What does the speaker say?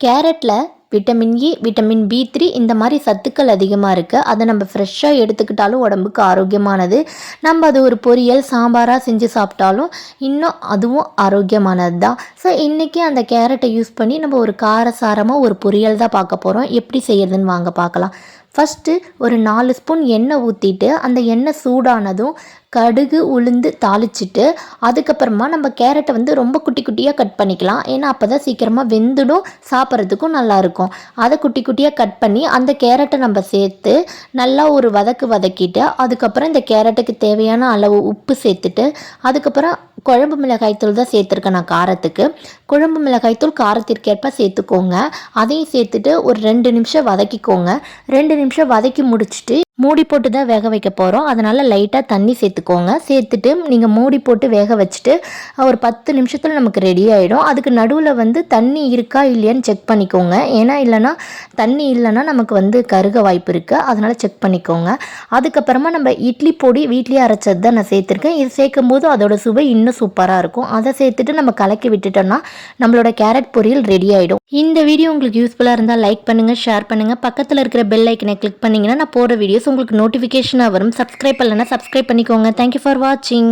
கேரட்டில் vitamin E vitamin B three இந்த மாதிரி சத்துக்கள் அதிகமாக இருக்குது அதை நம்ம ஃப்ரெஷ்ஷாக எடுத்துக்கிட்டாலும் உடம்புக்கு ஆரோக்கியமானது. நம்ம அது ஒரு பொரியல் சாம்பாராக செஞ்சு சாப்பிட்டாலும் இன்னும் அதுவும் ஆரோக்கியமானது தான் ஸோ இன்றைக்கி அந்த கேரட்டை யூஸ் பண்ணி நம்ம ஒரு காரசாரமாக ஒரு பொரியல் தான் பார்க்க போகிறோம் எப்படி செய்யறதுன்னு வாங்க பார்க்கலாம். ஃபஸ்ட்டு ஒரு நாலு ஸ்பூன் எண்ணெய் ஊற்றிட்டு அந்த எண்ணெய் சூடானதும் கடுகு உளுந்து தாளிச்சிட்டு அதுக்கப்புறமா நம்ம கேரட்டை வந்து ரொம்ப குட்டி குட்டியாக கட் பண்ணிக்கலாம். ஏன்னா அப்போ தான் சீக்கிரமாக வெந்துடும் சாப்பிட்றதுக்கும் நல்லாயிருக்கும். அதை குட்டி குட்டியாக கட் பண்ணி அந்த கேரட்டை நம்ம சேர்த்து நல்லா ஒரு வதக்கு வதக்கிட்டு அதுக்கப்புறம் இந்த கேரட்டுக்கு தேவையான அளவு உப்பு சேர்த்துட்டு அதுக்கப்புறம் குழம்பு மிளகாய்த்தூள் தான் சேர்த்துருக்கேன் நான் காரத்துக்கு. குழம்பு மிளகாய்த்தூள் காரத்திற்கேற்ப சேர்த்துக்கோங்க. அதையும் சேர்த்துட்டு ஒரு ரெண்டு நிமிஷம் வதக்கிக்கோங்க. ரெண்டு நிமிஷம் வதக்கி முடிச்சுட்டு மூடி போட்டு தான் வேக வைக்க போகிறோம் அதனால் லைட்டாக தண்ணி சேர்த்துக்கோங்க. சேர்த்துட்டு நீங்கள் மூடி போட்டு வேக வச்சுட்டு ஒரு பத்து நிமிஷத்தில் நமக்கு ரெடி ஆகிடும் அதுக்கு நடுவில் வந்து தண்ணி இருக்கா இல்லையான்னு செக் பண்ணிக்கோங்க. ஏன்னா இல்லைன்னா தண்ணி இல்லைன்னா நமக்கு வந்து கருக வாய்ப்பு இருக்குது அதனால் செக் பண்ணிக்கோங்க. அதுக்கப்புறமா நம்ம இட்லி பொடி வீட்லேயே அரைச்சது தான் நான் சேர்த்துருக்கேன். இது சேர்க்கும் போது அதோடய சுவை இன்னும் சூப்பராக இருக்கும். அதை சேர்த்துட்டு நம்ம கலக்கி விட்டுட்டோம்னா நம்மளோட கேரட் பொரியல் ரெடி ஆகிடும் இந்த வீடியோ உங்களுக்கு யூஸ்ஃபுல்லாக இருந்தால் லைக் பண்ணுங்கள் ஷேர் பண்ணுங்கள் பக்கத்தில் இருக்கிற பெல் ஐக்கனை கிளிக் பண்ணிங்கன்னா நான் போகிற வீடியோஸ் உங்களுக்கு நோட்டிஃபிகேஷனாக வரும். சப்ஸ்கிரைப் பண்ணலைன்னா சப்ஸ்கிரைப் பண்ணிக்கோங்க. தேங்க்யூ ஃபார் வாட்சிங்